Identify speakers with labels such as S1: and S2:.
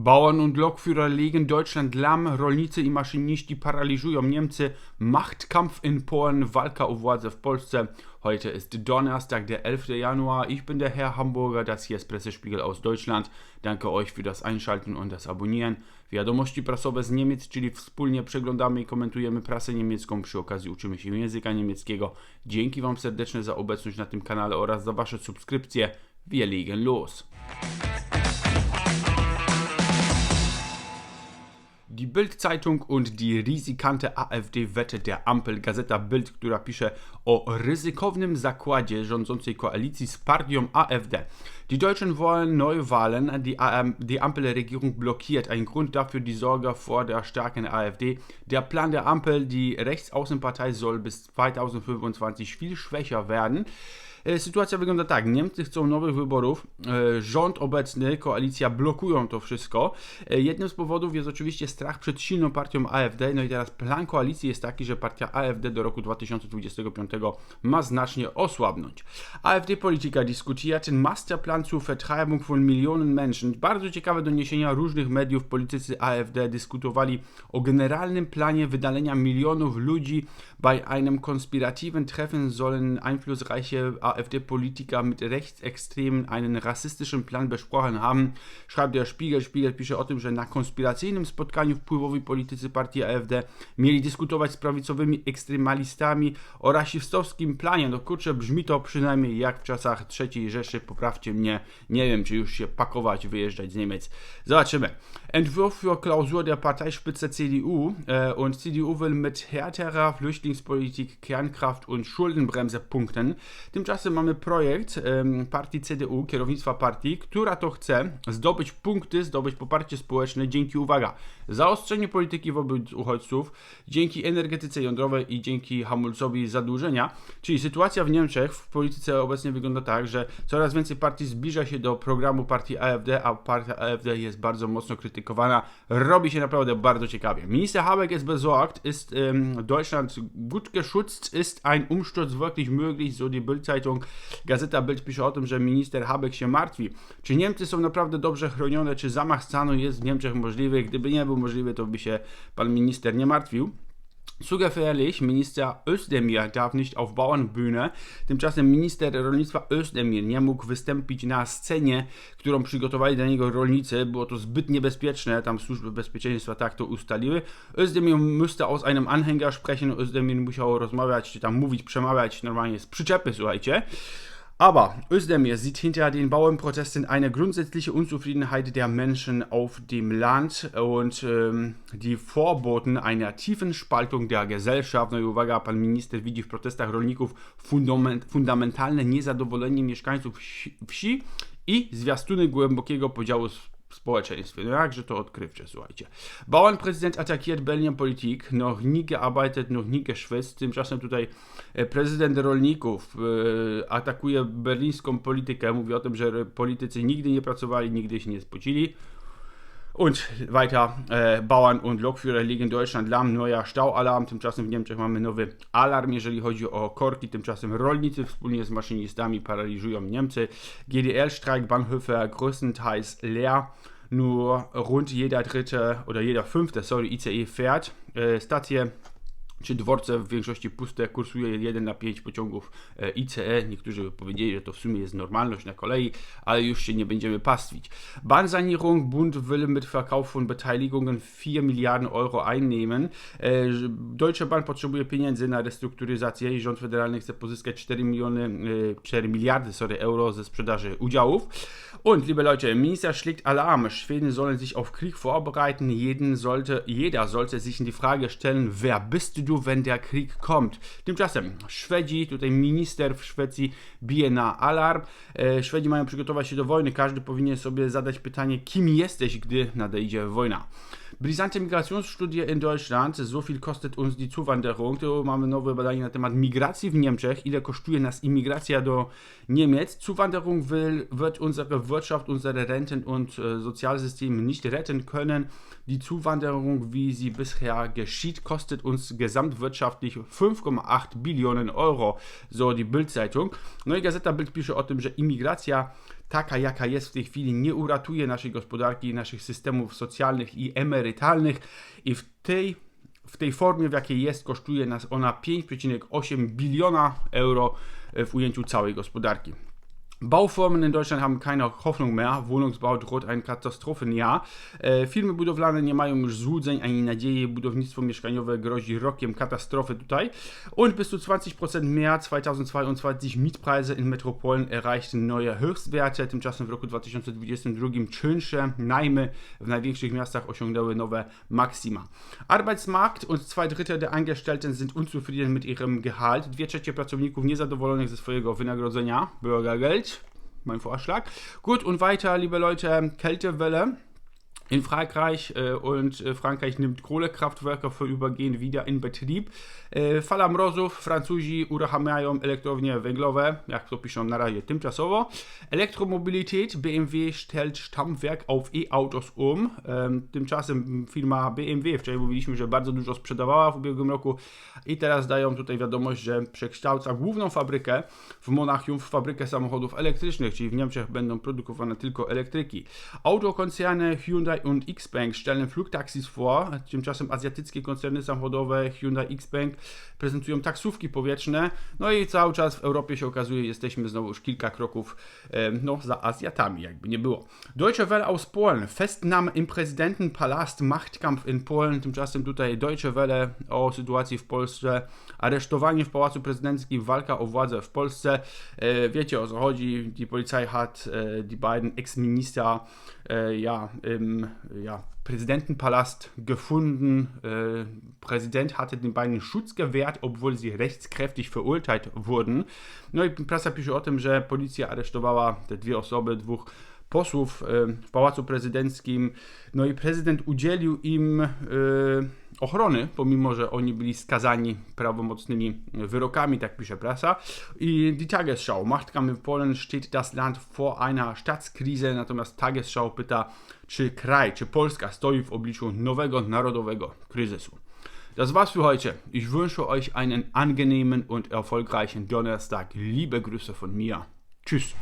S1: Bauern und Lokführer legen Deutschland lahm, rolnicy i maszyniści paraliżują Niemcy, Machtkampf in Polen, Walka o władzę w Polsce. Heute ist Donnerstag, der 11. Januar. Ich bin der Herr Hamburger, das hier ist Pressespiegel aus Deutschland. Danke euch für das Einschalten und das Abonnieren. Wiadomości prasowe z Niemiec, czyli wspólnie przeglądamy i komentujemy prasę niemiecką. Przy okazji uczymy się języka niemieckiego. Dzięki Wam serdeczne za obecność na tym kanale oraz za Wasze subskrypcje. Wir legen los. Die Bild-Zeitung und die risikante AfD-Wette der Ampel, Gazeta Bild, która pisze o ryzykownym zakładzie rządzącej koalicji z partią AfD. Die Deutschen wollen Neuwahlen, die, die Ampelregierung blockiert. Ein Grund dafür die Sorge vor der starken AfD. Der Plan der Ampel, die Rechtsaußenpartei, soll bis 2025 viel schwächer werden. E, sytuacja wygląda tak. Niemcy chcą nowych wyborów. E, rząd obecny, koalicja blokują to wszystko. E, jednym z powodów jest oczywiście strach przed silną partią AfD. No i teraz plan koalicji jest taki, że partia AfD do roku 2025 ma znacznie osłabnąć. AfD-Polityker diskutiert den Masterplan zur Vertreibung von Millionen Menschen. Bardzo ciekawe doniesienia różnych mediów. Politycy AfD dyskutowali o generalnym planie wydalenia milionów ludzi. Bei einem konspirativen Treffen sollen einflussreiche AfD-Politiker mit Rechtsextremen einen rassystyczny plan besprochen haben, schreibt der Spiegel. Spiegel pisze o tym, że na konspiracyjnym spotkaniu wpływowi politycy partii AfD mieli dyskutować z prawicowymi ekstremalistami o rasistowskim planie. No kurczę, brzmi to przynajmniej jak w czasach III Rzeszy. Poprawcie mnie, nie wiem, czy już się pakować, wyjeżdżać z Niemiec. Zobaczymy. Entwurf für Klausur der Parteispitze CDU äh, und CDU will mit härterer Flüchtlingspolitik Kernkraft und Schuldenbremse punkten. Tymczasem Tymczasem mamy projekt partii CDU, kierownictwa partii, która to chce zdobyć punkty, zdobyć poparcie społeczne dzięki, uwaga, zaostrzeniu polityki wobec uchodźców, dzięki energetyce jądrowej i dzięki hamulcowi zadłużenia. Czyli sytuacja w Niemczech w polityce obecnie wygląda tak, że coraz więcej partii zbliża się do programu partii AfD, a partia AfD jest bardzo mocno krytykowana. Robi się naprawdę bardzo ciekawie. Minister Habeck ist besorgt, ist Deutschland gut geschützt, ist ein Umsturz wirklich möglich, so die Bildzeitung Gazeta Bild pisze o tym, że minister Habeck się martwi. Czy Niemcy są naprawdę dobrze chronione, czy zamach stanu jest w Niemczech możliwy? Gdyby nie był możliwy, to by się pan minister nie martwił. Zu gefährlich, Minister Özdemir darf nicht auf Bauernbühne. Tymczasem minister rolnictwa Özdemir nie mógł wystąpić na scenie, którą przygotowali dla niego rolnicy. Było to zbyt niebezpieczne, tam służby bezpieczeństwa tak to ustaliły. Özdemir müsste aus einem Anhänger sprechen. Özdemir musiał rozmawiać, czy tam mówić, przemawiać normalnie z przyczepy, słuchajcie. Aber Özdemir sieht hinter den Bauernprotesten eine grundsätzliche Unzufriedenheit der Menschen auf dem Land und ähm, die Vorboten einer tiefen Spaltung der Gesellschaft. No i uwaga, pan minister widzi w protestach rolników fundament, fundamentalne niezadowolenie mieszkańców wsi i zwiastuny głębokiego podziału społeczeństwie. No jakże to odkrywcze, słuchajcie. Bauernpräsident attackiert Berliner Politik, noch nie gearbeitet, noch nie geschwitzt. Tymczasem tutaj e, prezydent rolników e, atakuje berlińską politykę, mówi o tym, że politycy nigdy nie pracowali, nigdy się nie spocili. Und weiter, äh, Bauern und Lokführer liegen Deutschland lahm, neuer Staualarm. Tymczasem w Niemczech mamy nowy alarm, jeżeli chodzi o korki. Tymczasem rolnicy wspólnie z maszynistami paraliżują Niemcy. GDL-Streik, Bahnhöfe größtenteils leer. Nur rund jeder dritte oder jeder fünfte, sorry, ICE fährt. Äh, Stacje czy dworce w większości puste, kursuje 1 na 5 pociągów ICE. Niektórzy powiedzieli, że to w sumie jest normalność na kolei, ale już się nie będziemy pastwić. Bahnsanierung, Bund will mit Verkauf von Beteiligungen 4 Milliarden Euro einnehmen. Deutsche Bahn potrzebuje pieniędzy na restrukturyzację i rząd federalny chce pozyskać 4 miliony, 4 miliardy sorry, euro ze sprzedaży udziałów. Und, liebe Leute, Minister schlägt Alarm. Schweden sollen sich auf Krieg vorbereiten. Jeden sollte, jeder sollte sich in die Frage stellen, wer bist du wstydu, wenn der Krieg kommt. Tymczasem Szwedzi, tutaj minister w Szwecji bije na alarm. E, Szwedzi mają przygotować się do wojny. Każdy powinien sobie zadać pytanie, kim jesteś, gdy nadejdzie wojna. Brisante Migrationsstudie in Deutschland. So viel kostet uns die Zuwanderung. Tu mamy nowe badanie na temat migracji w Niemczech. Ile kosztuje nas imigracja do Niemiec? Zuwanderung will, wird unsere Wirtschaft, unsere Renten und äh, Sozialsysteme nicht retten können. Die Zuwanderung, wie sie bisher geschieht, kostet uns gesamtwirtschaftlich 5,8 Billionen Euro. So die Bildzeitung. No i Gazeta Bild pisze o tym, że imigracja taka jaka jest w tej chwili, nie uratuje naszej gospodarki, naszych systemów socjalnych i emerytalnych i w tej w tej formie, w jakiej jest, kosztuje nas ona 5,8 biliona euro w ujęciu całej gospodarki. Bauformen in Deutschland haben keine Hoffnung mehr. Wohnungsbau droht ein Katastrophenjahr. E, firmy budowlane nie mają złudzeń ani nadziei. Budownictwo mieszkaniowe grozi rokiem katastrofy tutaj. Und bis zu 20% mehr 2022 Mietpreise in Metropolen erreichten neue Höchstwerte. Tymczasem w roku 2022 czynsze, najmy w największych miastach osiągnęły nowe Maxima. Arbeitsmarkt und zwei Drittel der Angestellten sind unzufrieden mit ihrem Gehalt. Dwie trzecie pracowników niezadowolonych ze swojego wynagrodzenia, Bürgergeld mein Vorschlag. Gut, und weiter, liebe Leute, Kältewelle in Frankreich äh, und äh, Frankreich nimmt Kohlekraftwerke vorübergehend wieder in Betrieb. E, fala mrozów, Francuzi uruchamiają elektrownie węglowe, jak to piszą na razie tymczasowo. Elektromobilität, BMW stellt Stammwerk auf E-Autos um. Tymczasem firma BMW, wczoraj mówiliśmy, że bardzo dużo sprzedawała w ubiegłym roku i teraz dają tutaj wiadomość, że przekształca główną fabrykę w Monachium w fabrykę samochodów elektrycznych, czyli w Niemczech będą produkowane tylko elektryki. Autokonzerne Hyundai und Xpeng stellen Flugtaxis vor, tymczasem azjatyckie koncerny samochodowe Hyundai Xpeng prezentują taksówki powietrzne, no i cały czas w Europie się okazuje, jesteśmy znowu już kilka kroków no, za Azjatami, jakby nie było. Deutsche Welle aus Polen, Festnahme im Präsidentenpalast, Machtkampf in Polen, tymczasem tutaj Deutsche Welle o sytuacji w Polsce, aresztowanie w Pałacu Prezydenckim, walka o władzę w Polsce, e, wiecie o co chodzi, die Polizei hat e, die beiden Ex-Minister äh, ja, im ja, Präsidentenpalast gefunden. Äh, Präsident hatte den beiden Schutz gewährt, obwohl sie rechtskräftig verurteilt wurden. No i prasa pisze o tym, że policja aresztowała te dwie osoby, dwóch posłów w Pałacu Prezydenckim. No i prezydent udzielił im ochrony, pomimo że oni byli skazani prawomocnymi wyrokami, tak pisze prasa. I die Tagesschau, Machtkampf in Polen steht das Land vor einer Staatskrise, natomiast Tagesschau pyta, czy kraj, czy Polska stoi w obliczu nowego narodowego kryzysu. Das war's für heute. Ich wünsche euch einen angenehmen und erfolgreichen Donnerstag. Liebe Grüße von mir. Tschüss.